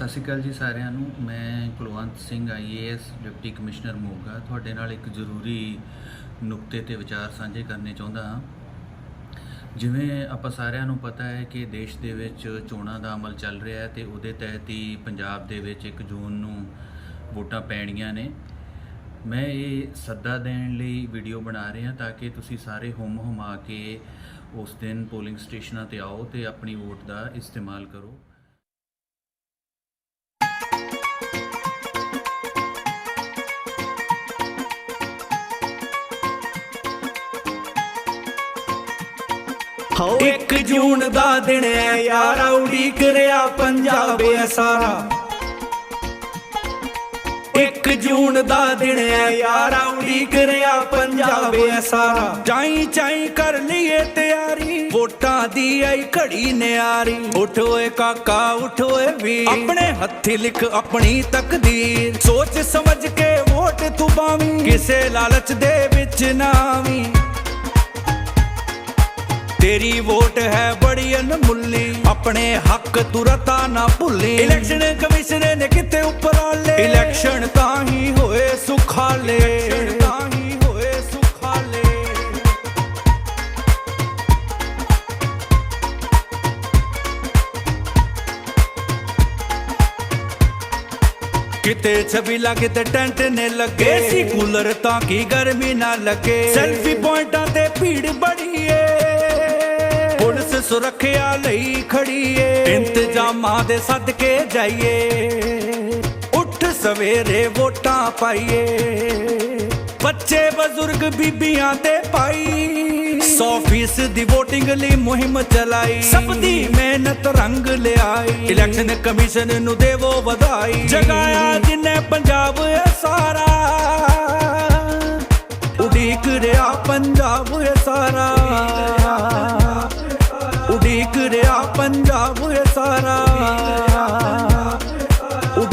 ਸਤਿ ਸ਼੍ਰੀ ਅਕਾਲ ਜੀ ਸਾਰਿਆਂ ਨੂੰ। ਮੈਂ Kulwant Singh IAS deputy commissioner Moga. ਤੁਹਾਡੇ ਨਾਲ ਇੱਕ ਜ਼ਰੂਰੀ ਨੁਕਤੇ ਤੇ ਵਿਚਾਰ ਸਾਂਝੇ ਕਰਨੇ ਚਾਹੁੰਦਾ ਹਾਂ। ਜਿਵੇਂ ਆਪਾਂ ਸਾਰਿਆਂ ਨੂੰ ਪਤਾ ਹੈ ਕਿ ਦੇਸ਼ ਦੇ ਵਿੱਚ ਚੋਣਾਂ ਦਾ ਅਮਲ ਚੱਲ ਰਿਹਾ ਹੈ ਤੇ ਉਹਦੇ ਤਹਿਤ ਹੀ ਪੰਜਾਬ ਦੇ ਵਿੱਚ 1 ਜੂਨ ਨੂੰ ਵੋਟਾਂ ਪੈਣੀਆਂ ਨੇ। ਮੈਂ ਇਹ ਸੱਦਾ ਦੇਣ ਲਈ ਵੀਡੀਓ ਬਣਾ ਰਿਹਾ ਤਾਂ ਕਿ ਤੁਸੀਂ ਸਾਰੇ ਹੁਮ ਹੁਮਾ ਕੇ ਉਸ ਦਿਨ ਪੋਲਿੰਗ ਸਟੇਸ਼ਨਾਂ ਤੇ ਆਓ ਤੇ ਆਪਣੀ ਵੋਟ ਦਾ ਇਸਤੇਮਾਲ ਕਰੋ। ਇੱਕ ਜੂਨ ਦਾ ਦਿਨ ਐ ਯਾਰਾ ਉਡੀਕ ਰਿਆ ਪੰਜਾਬ ਐ ਸਾਰਾ ਇੱਕ ਜੂਨ ਦਾ ਦਿਨ ਐ ਯਾਰਾ ਉਡੀਕ ਰਿਆ ਪੰਜਾਬ ਐ ਸਾਰਾ ਚਾਈ ਚਾਈ ਕਰ ਲਈਏ ਤਿਆਰੀ, ਵੋਟਾਂ ਦੀ ਆਈ ਘੜੀ ਨਿਆਰੀ। ਉਠੋਏ ਕਾਕਾ, ਉੱਠ ਵੀ ਆਪਣੇ ਹੱਥੀ ਲਿਖ ਆਪਣੀ ਤਕਦੀਰ। ਸੋਚ ਸਮਝ ਕੇ ਵੋਟ ਤੂੰ ਪਾਵੀਂ। ਕਿਸੇ ਲਾਲਚ ਦੇ ਵਿੱਚ ਨਾ ਆਵੀਂ। ਤੇਰੀ ਵੋਟ ਹੈ ਬੜੀ ਅਨਮੁੱਲੀ। ਆਪਣੇ ਹੱਕ ਤੁਰਤਾ ਨਾ ਭੁੱਲੀ। ਇਲੈਕਸ਼ਨ ਕਮਿਸ਼ਨ ਨੇ ਕਿਤੇ ਉਪਰਾਲੇ ਇਲੈਕਸ਼ਨ ਤਾਂ ਹੀ ਹੋਏ ਸੁਖਾਲੇ। ਤਾਂ ਹੀ ਹੋਏ ਸੁਖਾਲੇ। ਕਿਤੇ ਛਬੀਲਾ ਕਿਤੇ ਟੈਂਟ ਨੇ ਲੱਗੇ। ਸੀ ਕੂਲਰ ਤਾਂ ਕੀ ਗਰਮੀ ਨਾ ਲੱਗੇ। ਸੈਲਫੀ ਪੁਆਇੰਟਾਂ ਤੇ ਭੀੜ ਬੜੀ ਸੁਰੱਖਿਆ ਲਈ ਖੜੀਏ। ਇੰਤਜ਼ਾਮਾਂ ਦੇ ਸਦਕੇ ਜਾਈਏ। ਉੱਠ ਸਵੇਰੇ ਵੋਟਾਂ ਪਾਈਏ। ਬੱਚੇ, ਬਜ਼ੁਰਗ, ਬੀਬੀਆਂ ਤੇ ਪਾਈ। 100 ਫੀਸਦ ਦੀ VOTING ਲਈ ਮੁਹਿੰਮ ਚਲਾਈ। ਸਭ ਦੀ ਮਿਹਨਤ ਰੰਗ ਲਿਆਈ। ਇਲੈਕਸ਼ਨ ਕਮਿਸ਼ਨ ਨੂੰ ਦੇਵੋ ਵਧਾਈ। ਜਗਾਇਆ ਜਿਨੇ ਪੰਜਾਬ ਸਾਰਾ। ਉਡੀਕ ਰਿਹਾ ਪੰਜਾਬ ਸਾਰਾ। ਉਡੀਕ ਰਿਹਾ ਪੰਜਾਬ ਇਹ ਸਾਰਾ।